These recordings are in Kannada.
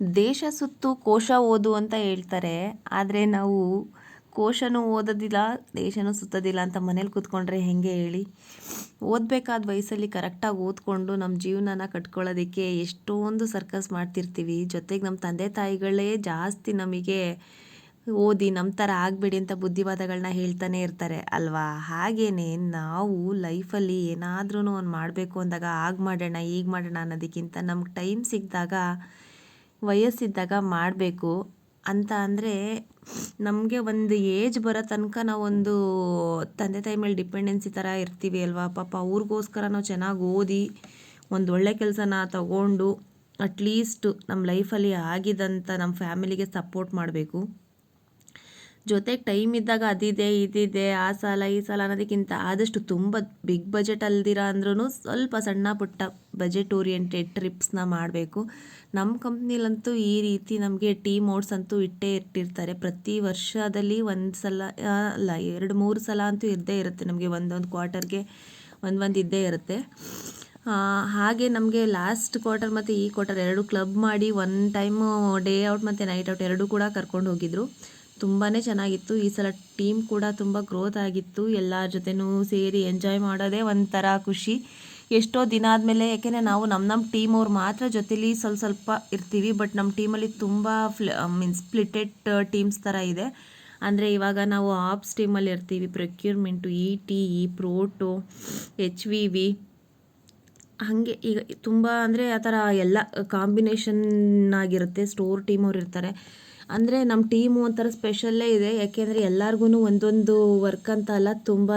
ದೇಶ ಸುತ್ತು ಕೋಶ ಓದು ಅಂತ ಹೇಳ್ತಾರೆ, ಆದರೆ ನಾವು ಕೋಶನೂ ಓದೋದಿಲ್ಲ, ದೇಶನೂ ಸುತ್ತೋದಿಲ್ಲ ಅಂತ ಮನೇಲಿ ಕೂತ್ಕೊಂಡ್ರೆ ಹೆಂಗೆ ಹೇಳಿ? ಓದಬೇಕಾದ ವಯಸ್ಸಲ್ಲಿ ಕರೆಕ್ಟಾಗಿ ಓದ್ಕೊಂಡು ನಮ್ಮ ಜೀವನನ ಕಟ್ಕೊಳ್ಳೋದಕ್ಕೆ ಎಷ್ಟೊಂದು ಸರ್ಕಸ್ ಮಾಡ್ತಿರ್ತೀವಿ. ಜೊತೆಗೆ ನಮ್ಮ ತಂದೆ ತಾಯಿಗಳೇ ಜಾಸ್ತಿ ನಮಗೆ ಓದಿ ನಮ್ಮ ಥರ ಆಗಬೇಡಿ ಅಂತ ಬುದ್ಧಿವಾದಗಳನ್ನ ಹೇಳ್ತಾನೆ ಇರ್ತಾರೆ ಅಲ್ವಾ? ಹಾಗೇ ನಾವು ಲೈಫಲ್ಲಿ ಏನಾದ್ರೂ ಒಂದು ಮಾಡಬೇಕು ಅಂದಾಗ ಆಗ ಮಾಡೋಣ, ಈಗ ಮಾಡೋಣ ಅನ್ನೋದಕ್ಕಿಂತ ನಮ್ಗೆ ಟೈಮ್ ಸಿಕ್ಕಿದಾಗ ವಯಸ್ಸಿದ್ದಾಗ ಮಾಡಬೇಕು ಅಂತ ಅಂದರೆ ನಮಗೆ ಒಂದು ಏಜ್ ಬರೋ ತನಕ ನಾವೊಂದು ತಂದೆ ತಾಯಿ ಮೇಲೆ ಡಿಪೆಂಡೆನ್ಸಿ ಥರ ಇರ್ತೀವಿ ಅಲ್ವಾ? ಪಾಪ ಅವ್ರಿಗೋಸ್ಕರ ನಾವು ಚೆನ್ನಾಗಿ ಓದಿ, ಒಂದು ಒಳ್ಳೆ ಕೆಲಸನ ತಗೊಂಡು ಅಟ್ಲೀಸ್ಟ್ ನಮ್ಮ ಲೈಫಲ್ಲಿ ಆಗಿದಂಥ ನಮ್ಮ ಫ್ಯಾಮಿಲಿಗೆ ಸಪೋರ್ಟ್ ಮಾಡಬೇಕು. ಜೊತೆಗೆ ಟೈಮ್ ಇದ್ದಾಗ ಅದಿದೆ, ಇದಿದೆ, ಆ ಸಾಲ, ಈ ಸಾಲ ಅನ್ನೋದಕ್ಕಿಂತ ಆದಷ್ಟು ತುಂಬ ಬಿಗ್ ಬಜೆಟ್ ಅಲ್ದಿರ ಅಂದ್ರೂ ಸ್ವಲ್ಪ ಸಣ್ಣ ಪುಟ್ಟ ಬಜೆಟ್ ಓರಿಯೆಂಟೆಡ್ ಟ್ರಿಪ್ಸ್ನ ಮಾಡಬೇಕು. ನಮ್ಮ ಕಂಪ್ನಿಲಂತೂ ಈ ರೀತಿ ನಮಗೆ ಟೀಮ್ ಮೋಡ್ಸ್ ಅಂತೂ ಇಟ್ಟೇ ಇಟ್ಟಿರ್ತಾರೆ. ಪ್ರತಿ ವರ್ಷದಲ್ಲಿ ಒಂದು ಸಲ ಅಲ್ಲ, ಎರಡು, ಮೂರು ಸಲ ಅಂತೂ ಇದ್ದೇ ಇರುತ್ತೆ ನಮಗೆ ಒಂದೊಂದು ಕ್ವಾರ್ಟರ್ಗೆ ಒಂದು ಒಂದು ಇದ್ದೇ ಇರುತ್ತೆ. ಹಾಗೆ ನಮಗೆ ಲಾಸ್ಟ್ ಕ್ವಾರ್ಟರ್ ಮತ್ತು ಈ ಕ್ವಾರ್ಟರ್ ಎರಡು ಕ್ಲಬ್ ಮಾಡಿ ಒನ್ ಟೈಮು ಡೇ ಔಟ್ ಮತ್ತು ನೈಟ್ ಔಟ್ ಎರಡೂ ಕೂಡ ಕರ್ಕೊಂಡು ಹೋಗಿದ್ರು. ತುಂಬಾ ಚೆನ್ನಾಗಿತ್ತು. ಈ ಸಲ ಟೀಮ್ ಕೂಡ ತುಂಬ ಗ್ರೋತ್ ಆಗಿತ್ತು. ಎಲ್ಲರ ಜೊತೆನೂ ಸೇರಿ ಎಂಜಾಯ್ ಮಾಡೋದೇ ಒಂಥರ ಖುಷಿ. ಎಷ್ಟೋ ದಿನ ಆದಮೇಲೆ ಯಾಕೆಂದರೆ ನಾವು ನಮ್ಮ ನಮ್ಮ ಟೀಮ್ ಅವ್ರು ಮಾತ್ರ ಜೊತೇಲಿ ಸ್ವಲ್ಪ ಸ್ವಲ್ಪ ಇರ್ತೀವಿ. ಬಟ್ ನಮ್ಮ ಟೀಮಲ್ಲಿ ತುಂಬ ಫ್ಲ ಮೀನ್ಸ್ ಸ್ಪ್ಲಿಟೆಡ್ ಟೀಮ್ಸ್ ಥರ ಇದೆ. ಅಂದರೆ ಇವಾಗ ನಾವು ಆಪ್ಸ್ ಟೀಮಲ್ಲಿ ಇರ್ತೀವಿ. Procurement E T E proto H V V ಹಾಗೆ ಈಗ ತುಂಬ ಅಂದರೆ ಆ ಥರ ಎಲ್ಲ ಕಾಂಬಿನೇಷನ್ ಆಗಿರುತ್ತೆ. ಸ್ಟೋರ್ ಟೀಮ್ ಅವ್ರು ಇರ್ತಾರೆ. ಅಂದರೆ ನಮ್ಮ ಟೀಮು ಒಂಥರ ಸ್ಪೆಷಲ್ಲೇ ಇದೆ. ಯಾಕೆಂದರೆ ಎಲ್ಲರಿಗೂ ಒಂದೊಂದು ವರ್ಕ್ ಅಂತ ಅಲ್ಲ ತುಂಬಾ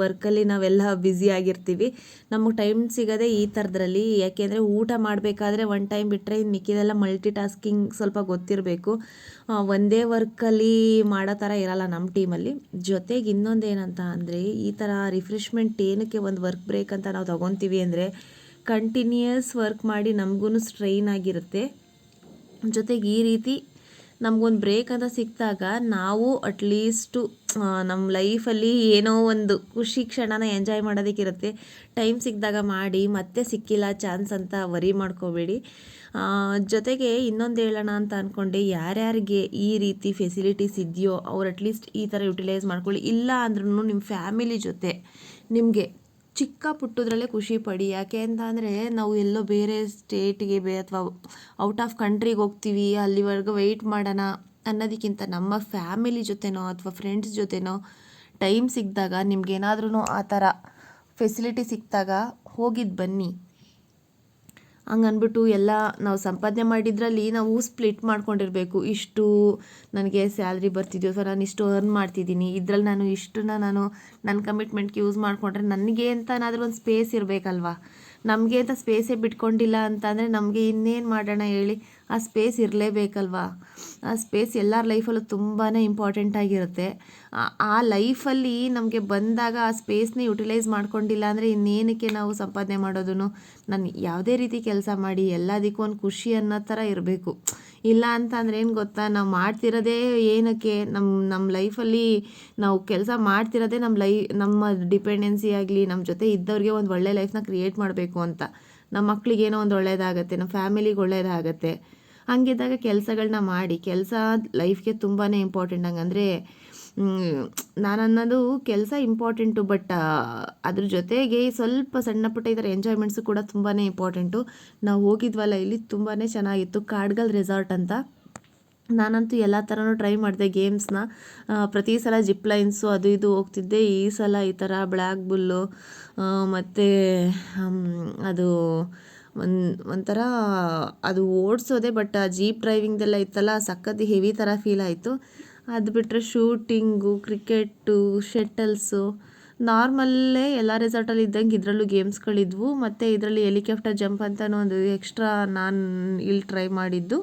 ವರ್ಕಲ್ಲಿ ನಾವೆಲ್ಲ ಬ್ಯುಸಿ ಆಗಿರ್ತೀವಿ. ನಮಗೆ ಟೈಮ್ ಸಿಗೋದೆ ಈ ಥರದ್ರಲ್ಲಿ. ಯಾಕೆಂದರೆ ಊಟ ಮಾಡಬೇಕಾದ್ರೆ ಒನ್ ಟೈಮ್ ಬಿಟ್ಟರೆ ಇನ್ನು ಮಿಕ್ಕಿದೆಲ್ಲ ಮಲ್ಟಿ ಟಾಸ್ಕಿಂಗ್ ಸ್ವಲ್ಪ ಗೊತ್ತಿರಬೇಕು. ಒಂದೇ ವರ್ಕಲ್ಲಿ ಮಾಡೋ ಥರ ಇರಲ್ಲ ನಮ್ಮ ಟೀಮಲ್ಲಿ ಜೊತೆಗೆ ಇನ್ನೊಂದು ಏನಂತ ಅಂದರೆ, ಈ ಥರ ರಿಫ್ರೆಶ್ಮೆಂಟ್ ಏನಕ್ಕೆ ಒಂದು ವರ್ಕ್ ಬ್ರೇಕ್ ಅಂತ ನಾವು ತೊಗೊತೀವಿ ಅಂದರೆ ಕಂಟಿನ್ಯೂಯಸ್ ವರ್ಕ್ ಮಾಡಿ ನಮಗೂ ಸ್ಟ್ರೈನ್ ಆಗಿರುತ್ತೆ. ಜೊತೆಗೆ ಈ ರೀತಿ ನಮಗೊಂದು ಬ್ರೇಕ್ ಅಂತ ಸಿಕ್ಕಿದಾಗ ನಾವು ಅಟ್ಲೀಸ್ಟು ನಮ್ಮ ಲೈಫಲ್ಲಿ ಏನೋ ಒಂದು ಖುಷಿ ಕ್ಷಣನ ಎಂಜಾಯ್ ಮಾಡೋದಕ್ಕಿರುತ್ತೆ. ಟೈಮ್ ಸಿಕ್ಕಿದಾಗ ಮಾಡಿ, ಮತ್ತೆ ಸಿಕ್ಕಿಲ್ಲ ಚಾನ್ಸ್ ಅಂತ ವರಿ ಮಾಡ್ಕೋಬೇಡಿ. ಜೊತೆಗೆ ಇನ್ನೊಂದು ಹೇಳೋಣ ಅಂತ ಅಂದ್ಕೊಂಡೆ ಯಾರ್ಯಾರಿಗೆ ಈ ರೀತಿ ಫೆಸಿಲಿಟೀಸ್ ಇದೆಯೋ, ಅವ್ರು ಅಟ್ಲೀಸ್ಟ್ ಈ ಥರ ಯುಟಿಲೈಸ್ ಮಾಡ್ಕೊಳ್ಳಿ. ಇಲ್ಲ ಅಂದ್ರೂ ನಿಮ್ಮ ಫ್ಯಾಮಿಲಿ ಜೊತೆ ನಿಮಗೆ ಚಿಕ್ಕ ಪುಟ್ಟದ್ರಲ್ಲೇ ಖುಷಿ ಪಡಿ. ಯಾಕೆ ಅಂತ ಅಂದರೆ ನಾವು ಎಲ್ಲೋ ಬೇರೆ ಸ್ಟೇಟಿಗೆ ಬೇ ಅಥವಾ ಔಟ್ ಆಫ್ ಕಂಟ್ರಿಗೆ ಹೋಗ್ತೀವಿ, ಅಲ್ಲಿವರೆಗೂ ವೆಯ್ಟ್ ಮಾಡೋಣ ಅನ್ನೋದಕ್ಕಿಂತ ನಮ್ಮ ಫ್ಯಾಮಿಲಿ ಜೊತೆನೋ ಅಥವಾ ಫ್ರೆಂಡ್ಸ್ ಜೊತೆನೋ ಟೈಮ್ ಸಿಕ್ಕಿದಾಗ ನಿಮ್ಗೇನಾದ್ರೂ ಆ ಥರ ಫೆಸಿಲಿಟಿ ಸಿಕ್ಕಿದಾಗ ಹೋಗಿದ್ದು ಬನ್ನಿ. ಹಂಗನ್ಬಿಟ್ಟು ಎಲ್ಲ ನಾವು ಸಂಪಾದನೆ ಮಾಡಿದ್ರಲ್ಲಿ ನಾವು ಸ್ಪ್ಲಿಟ್ ಮಾಡ್ಕೊಂಡಿರಬೇಕು. ಇಷ್ಟು ನನಗೆ ಸ್ಯಾಲ್ರಿ ಬರ್ತಿದ್ಯೋ ಅಥವಾ ನಾನು ಇಷ್ಟು ಅರ್ನ್ ಮಾಡ್ತಿದ್ದೀನಿ. ಇದ್ರಲ್ಲಿ ನಾನು ಇಷ್ಟನ್ನ ನಾನು ನನ್ನ ಕಮಿಟ್ಮೆಂಟ್ಗೆ ಯೂಸ್ ಮಾಡಿಕೊಂಡ್ರೆ ನನಗೆ ಅಂತ ಏನಾದರೂ ಒಂದು ಸ್ಪೇಸ್ ಇರಬೇಕಲ್ವಾ? ನಮಗೆ ಅಂತ ಸ್ಪೇಸೇ ಬಿಟ್ಕೊಂಡಿಲ್ಲ ಅಂತಂದರೆ ನಮಗೆ ಇನ್ನೇನು ಮಾಡೋಣ ಹೇಳಿ? ಆ ಸ್ಪೇಸ್ ಇರಲೇಬೇಕಲ್ವಾ? ಆ ಸ್ಪೇಸ್ ಎಲ್ಲರ ಲೈಫಲ್ಲೂ ತುಂಬಾ ಇಂಪಾರ್ಟೆಂಟ್ ಆಗಿರುತ್ತೆ. ಆ ಲೈಫಲ್ಲಿ ನಮಗೆ ಬಂದಾಗ ಆ ಸ್ಪೇಸ್ನ ಯುಟಿಲೈಸ್ ಮಾಡ್ಕೊಂಡಿಲ್ಲ ಅಂದರೆ ಇನ್ನೇನಕ್ಕೆ ನಾವು ಸಂಪಾದನೆ ಮಾಡೋದು ನಾನು ಯಾವುದೇ ರೀತಿ ಕೆಲಸ ಮಾಡಿ ಎಲ್ಲದಕ್ಕೂ ಒಂದು ಖುಷಿ ಅನ್ನೋ ಥರ ಇರಬೇಕು. ಇಲ್ಲ ಅಂತ ಅಂದರೆ ಏನು ಗೊತ್ತಾ? ನಾವು ಮಾಡ್ತಿರೋದೇ ಏನಕ್ಕೆ? ನಮ್ಮ ನಮ್ಮ ಲೈಫಲ್ಲಿ ನಾವು ಕೆಲಸ ಮಾಡ್ತಿರೋದೇ ನಮ್ಮ ಲೈ, ನಮ್ಮ ಡಿಪೆಂಡೆನ್ಸಿ ಆಗಲಿ ನಮ್ಮ ಜೊತೆ ಇದ್ದವ್ರಿಗೆ ಒಂದು ಒಳ್ಳೆ ಲೈಫ್ನ ಕ್ರಿಯೇಟ್ ಮಾಡಬೇಕು ಅಂತ. ನಮ್ಮ ಮಕ್ಳಿಗೇನೋ ಒಂದು ಒಳ್ಳೆಯದಾಗತ್ತೆ ನಮ್ಮ ಫ್ಯಾಮಿಲಿಗೆ ಒಳ್ಳೆಯದಾಗತ್ತೆ ಹಂಗಿದ್ದಾಗ ಕೆಲಸಗಳನ್ನ ಮಾಡಿ, ಕೆಲಸ ಲೈಫ್ಗೆ ತುಂಬಾ ಇಂಪಾರ್ಟೆಂಟ್ ಹಂಗಂದರೆ ನಾನು ಅನ್ನೋದು ಕೆಲಸ ಇಂಪಾರ್ಟೆಂಟು ಬಟ್ ಅದ್ರ ಜೊತೆಗೆ ಸ್ವಲ್ಪ ಸಣ್ಣ ಪುಟ್ಟ ಈ ಎಂಜಾಯ್ಮೆಂಟ್ಸು ಕೂಡ ತುಂಬಾ ಇಂಪಾರ್ಟೆಂಟು ನಾವು ಹೋಗಿದ್ವಲ್ಲ, ಇಲ್ಲಿ ತುಂಬಾ ಚೆನ್ನಾಗಿತ್ತು. ಕಾಡ್ಗಲ್ ರೆಸಾರ್ಟ್ ಅಂತ. ನಾನಂತೂ ಎಲ್ಲ ಥರನೂ ಟ್ರೈ ಮಾಡಿದೆ ಗೇಮ್ಸ್ನ ಪ್ರತಿ ಸಲ ಜಿಪ್ ಲೈನ್ಸು ಅದು ಇದು ಹೋಗ್ತಿದ್ದೆ. ಈ ಸಲ ಈ ಥರ ಬ್ಲ್ಯಾಕ್ ಬುಲ್ಲು ಮತ್ತು ಅದು ಒಂದು, ಒಂಥರ ಅದು ಓಡಿಸೋದೆ ಬಟ್ ಜೀಪ್ ಡ್ರೈವಿಂಗ್ದೆಲ್ಲ ಇತ್ತಲ್ಲ ಸಖತ್ತು ಹೆವಿ ಥರ ಫೀಲ್ ಆಯಿತು. ಅದು ಬಿಟ್ಟರೆ ಶೂಟಿಂಗು, ಕ್ರಿಕೆಟ್ಟು ಶೆಟಲ್ಸು ನಾರ್ಮಲ್ಲೇ ಎಲ್ಲ ರೆಸಾರ್ಟಲ್ಲಿ ಇದ್ದಂಗೆ ಇದರಲ್ಲೂ ಗೇಮ್ಸ್ಗಳಿದ್ವು ಮತ್ತು ಇದರಲ್ಲಿ ಹೆಲಿಕಾಪ್ಟರ್ ಜಂಪ್ ಅಂತಲೂ ಒಂದು ಎಕ್ಸ್ಟ್ರಾ ನಾನು ಇಲ್ಲಿ ಟ್ರೈ ಮಾಡಿದ್ದು.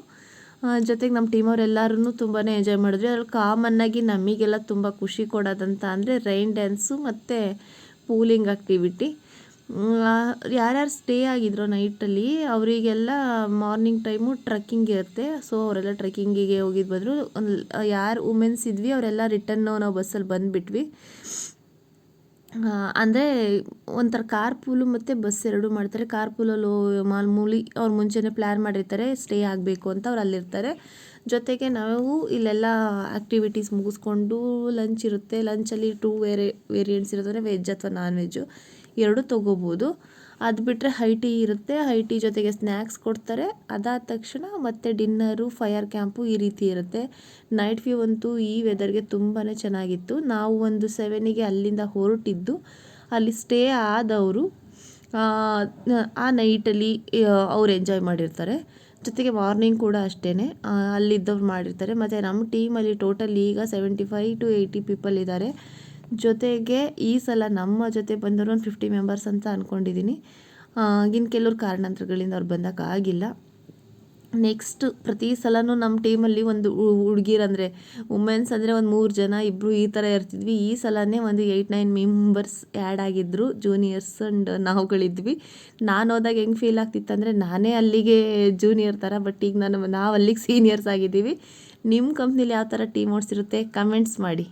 ಜೊತೆಗೆ ನಮ್ಮ ಟೀಮವ್ರೆಲ್ಲರೂ ತುಂಬಾ ಎಂಜಾಯ್ ಮಾಡಿದ್ವಿ. ಅದ್ರಲ್ಲಿ ಕಾಮನ್ನಾಗಿ ನಮಗೆಲ್ಲ ತುಂಬ ಖುಷಿ ಕೊಡೋದಂತ ಅಂದರೆ ರೈನ್ ಡ್ಯಾನ್ಸು ಮತ್ತು ಪೂಲಿಂಗ್ ಆಕ್ಟಿವಿಟಿ ಯಾರ್ಯಾರು ಸ್ಟೇ ಆಗಿದ್ರೋ ನೈಟಲ್ಲಿ ಅವರಿಗೆಲ್ಲ ಮಾರ್ನಿಂಗ್ ಟೈಮು ಟ್ರಕ್ಕಿಂಗ್ ಇರುತ್ತೆ. ಸೊ ಅವರೆಲ್ಲ ಟ್ರೆಕ್ಕಿಂಗಿಗೆ ಹೋಗಿದ್ದು ಬಂದರು ಯಾರು ವುಮೆನ್ಸ್ ಇದ್ವಿ, ಅವರೆಲ್ಲ ರಿಟನ್ನು ನಾವು ಬಸ್ಸಲ್ಲಿ ಬಂದುಬಿಟ್ವಿ. ಅಂದರೆ ಒಂಥರ ಕಾರ್ ಪೂಲು ಮತ್ತು ಬಸ್ ಎರಡೂ ಮಾಡ್ತಾರೆ. ಕಾರ್ ಪೂಲಲ್ಲಿ ಮಾಮೂಲಿ ಅವ್ರು ಮುಂಚೆನೇ ಪ್ಲ್ಯಾನ್ ಮಾಡಿರ್ತಾರೆ ಸ್ಟೇ ಆಗಬೇಕು ಅಂತ ಅವ್ರು ಅಲ್ಲಿರ್ತಾರೆ. ಜೊತೆಗೆ ನಾವು ಇಲ್ಲೆಲ್ಲ ಆ್ಯಕ್ಟಿವಿಟೀಸ್ ಮುಗಿಸ್ಕೊಂಡು ಲಂಚ್ ಇರುತ್ತೆ. ಲಂಚಲ್ಲಿ ಟೂ ವೇರಿ ವೇರಿಯಂಟ್ಸ್ ಇರುತ್ತೆ ವೆಜ್ ಅಥವಾ ನಾನ್ ವೆಜ್ಜು ಎರಡೂ ತೊಗೋಬೋದು. ಅದು ಬಿಟ್ಟರೆ ಹೈ ಟೀ ಇರುತ್ತೆ. ಹೈ ಟೀ ಜೊತೆಗೆ ಸ್ನ್ಯಾಕ್ಸ್ ಕೊಡ್ತಾರೆ. ಅದಾದ ತಕ್ಷಣ ಮತ್ತೆ ಡಿನ್ನರು ಫಯರ್ ಕ್ಯಾಂಪು ಈ ರೀತಿ ಇರುತ್ತೆ. ನೈಟ್ ವ್ಯೂ ಅಂತೂ ಈ ವೆದರ್ಗೆ ತುಂಬಾ ಚೆನ್ನಾಗಿತ್ತು. ನಾವು ಒಂದು ಸೆವೆನಿಗೆ ಅಲ್ಲಿಂದ ಹೊರಟಿದ್ದು, ಅಲ್ಲಿ ಸ್ಟೇ ಆದವರು, ಆ ನೈಟಲ್ಲಿ ಅವ್ರು ಎಂಜಾಯ್ ಮಾಡಿರ್ತಾರೆ. ಜೊತೆಗೆ ಮಾರ್ನಿಂಗ್ ಕೂಡ ಅಷ್ಟೇ ಅಲ್ಲಿದ್ದವ್ರು ಮಾಡಿರ್ತಾರೆ. ಮತ್ತು ನಮ್ಮ ಟೀಮಲ್ಲಿ ಟೋಟಲ್ ಈಗ seventy five to eighty people ಇದ್ದಾರೆ. ಜೊತೆಗೆ ಈ ಸಲ ನಮ್ಮ ಜೊತೆ ಬಂದವರು ಒಂದು ಫಿಫ್ಟಿ ಮೆಂಬರ್ಸ್ ಅಂತ ಅಂದ್ಕೊಂಡಿದ್ದೀನಿ ಇನ್ನು ಕೆಲವ್ರು ಕಾರಣಾಂತರಗಳಿಂದ ಅವ್ರು ಬಂದಕ್ಕಾಗಿಲ್ಲ ನೆಕ್ಸ್ಟ್ ಪ್ರತಿ ಸಲನೂ ನಮ್ಮ ಟೀಮಲ್ಲಿ ಒಂದು ಹುಡುಗಿರಂದರೆ ವುಮೆನ್ಸ್ ಅಂದರೆ ಒಂದು ಮೂರು ಜನ ಇಬ್ಬರು ಈ ಥರ ಇರ್ತಿದ್ವಿ. ಈ ಸಲನೇ ಒಂದು ಏಯ್ಟ್ ನೈನ್ ಮೆಂಬರ್ಸ್ ಆ್ಯಡ್ ಆಗಿದ್ದರು ಜೂನಿಯರ್ಸ್ ಆ್ಯಂಡ್ ನಾವುಗಳಿದ್ವಿ. ನಾನು ಹೋದಾಗ ಹೆಂಗೆ ಫೀಲ್ ಆಗ್ತಿತ್ತು ಅಂದರೆ ನಾನೇ ಅಲ್ಲಿಗೆ ಜೂನಿಯರ್ ಥರ ಬಟ್ ಈಗ ನಾನು, ನಾವು ಅಲ್ಲಿಗೆ ಸೀನಿಯರ್ಸ್ ಆಗಿದ್ದೀವಿ. ನಿಮ್ಮ ಕಂಪ್ನಿಲಿ ಯಾವ ಥರ ಟೀಮ್ ಓಡಿಸಿರುತ್ತೆ ಕಮೆಂಟ್ಸ್ ಮಾಡಿ.